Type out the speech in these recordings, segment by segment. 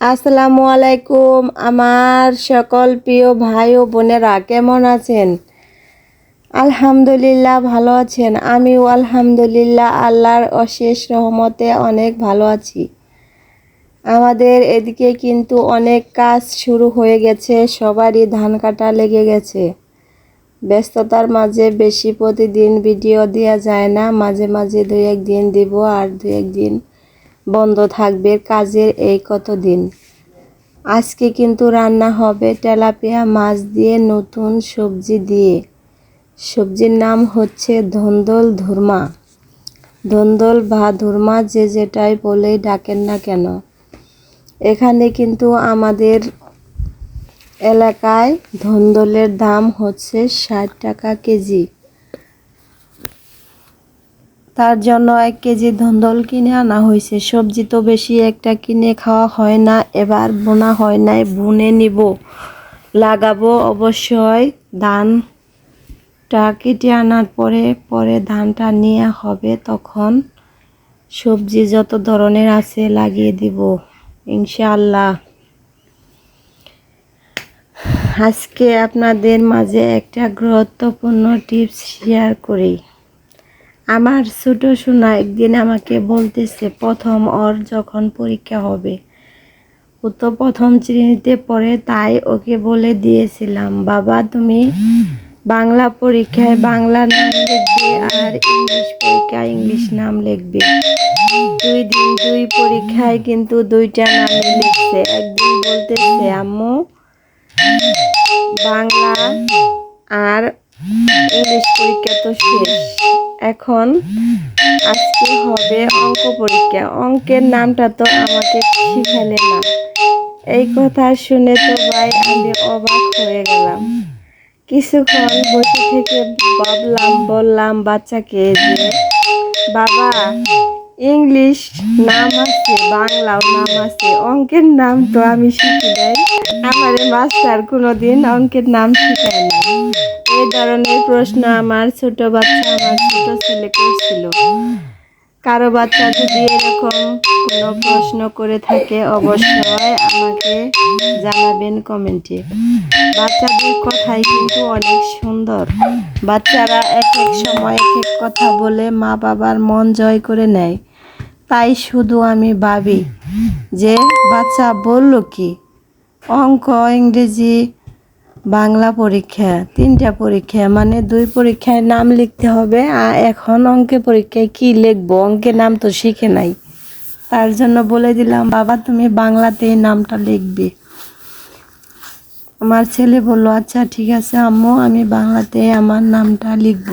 আসসালামু আলাইকুম আমার সকল প্রিয় ভাই ও বোনেরা, কেমন আছেন? আলহামদুলিল্লাহ ভালো আছেন। আমিও আলহামদুলিল্লাহ আল্লাহর অশেষ রহমতে অনেক ভালো আছি। আমাদের এদিকে কিন্তু অনেক কাজ শুরু হয়ে গেছে, সবারই ধান কাটা লেগে গেছে। ব্যস্ততার মাঝে বেশি প্রতিদিন ভিডিও দেওয়া যায় না, মাঝে মাঝে দুই একদিন দিব আর দুই একদিন বন্ধ থাকবে কাজের এই কতদিন? আজকে কিন্তু রান্না হবে তেলাপিয়া মাছ দিয়ে নতুন সবজি দিয়ে। সবজির নাম হচ্ছে ধন্দল ধুরমা। ধন্দল বা ধুরমা যে যেটাই বলেই ডাকেন না কেন। এখানে কিন্তু আমাদের এলাকায় ধন্দলের দাম হচ্ছে ষাট টাকা কেজি। তার জন্য এক কেজি ধন্দল কিনে আনা হয়েছে। সবজি তো বেশি একটা কিনে খাওয়া হয় না, এবার বোনা হয় নাই, বুনে নিব। লাগাবো অবশ্যই ধানটা কেটে আনার পরে পরে ধানটা নিয়ে হবে, তখন সবজি যত ধরনের আছে লাগিয়ে দিব, ইনশাআল্লাহ। আজকে আপনাদের মাঝে একটা গুরুত্বপূর্ণ টিপস শেয়ার করি। আমার ছোট সোনা একদিন আমাকে বলতেছে, প্রথম ওর যখন পরীক্ষা হবে। ও তো প্রথম শ্রেণীতে পড়ে, তাই ওকে বলে দিয়েছিলাম, বাবা, তুমি বাংলা পরীক্ষায় বাংলা নাম লিখবে আর ইংলিশ পরীক্ষায় ইংলিশ নাম লিখবে। দুই দিন দুই পরীক্ষায় কিন্তু দুইটা নাম লিখছে। একদিন বলতেছে, আম্মু, বাংলা আর ইংলিশ পরীক্ষা তো শেষ। এখন আজকে হবে অঙ্ক পরীক্ষা। অঙ্কের নামটা তো আমাকে শিখালে না। এই কথা শুনে তো ভাই আমি অবাক হয়ে গেলাম। কিছুক্ষণ বসে থেকে ভাবলাম, বললাম, বাচ্চাকে যে, বাবা ইংলিশ নাম আছে বাংলাও নাম আছে। অঙ্কের নাম তো আমি শিখি নাই। আমার মাস্টার কোনোদিন অঙ্কের নাম শিখায় না এই ধরনের প্রশ্ন আমার ছোট বাচ্চা, আমার ছোট ছেলে করছিল। কারও বাচ্চা যদি এরকম কোনো প্রশ্ন করে থাকে, অবশ্যই আমাকে জানাবেন কমেন্টে। বাচ্চাদের কথাই কিন্তু অনেক সুন্দর। বাচ্চারা এক এক সময় এক এক কথা বলে মা বাবার মন জয় করে নেয়। তাই শুধু আমি ভাবি যে বাচ্চা বলল কি? অঙ্ক, ইংরেজি, বাংলা পরীক্ষা, তিনটা পরীক্ষা মানে দুই পরীক্ষায় নাম লিখতে হবে, আর এখন অঙ্কে পরীক্ষায় কি লিখব? অঙ্কের নাম তো শিখে নাই। তার জন্য বলে দিলাম, বাবা, তুমি বাংলাতেই নামটা লিখবে। আমার ছেলে বলল আচ্ছা ঠিক আছে আম্মু, আমি বাংলাতে আমার নামটা লিখব।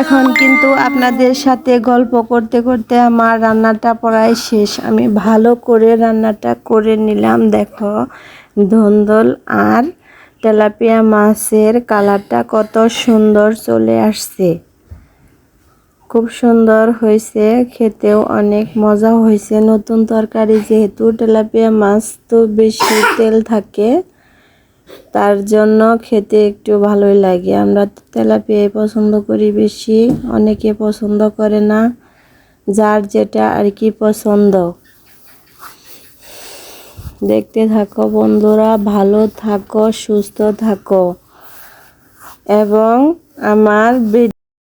এখন কিন্তু আপনাদের সাথে গল্প করতে করতে আমার রান্নাটা প্রায় শেষ। আমি ভালো করে রান্নাটা করে নিলাম, দেখো। ধন্দল আর তেলাপিয়া মাছের কালারটা কত সুন্দর চলে আসছে। খুব সুন্দর হয়েছে, খেতেও অনেক মজা হয়েছে। নতুন তরকারি যেহেতু, তেলাপিয়া মাছ তো বেশি তেল থাকে। তার জন্য খেতে একটু ভালোই লাগে। আমরা তেলাপিয়াই পছন্দ করি বেশি, অনেকে পছন্দ করে না, যার যেটা আর কি পছন্দ। দেখতে থাকো বন্ধুরা, ভালো থাকো, সুস্থ থাকো। এবং আমার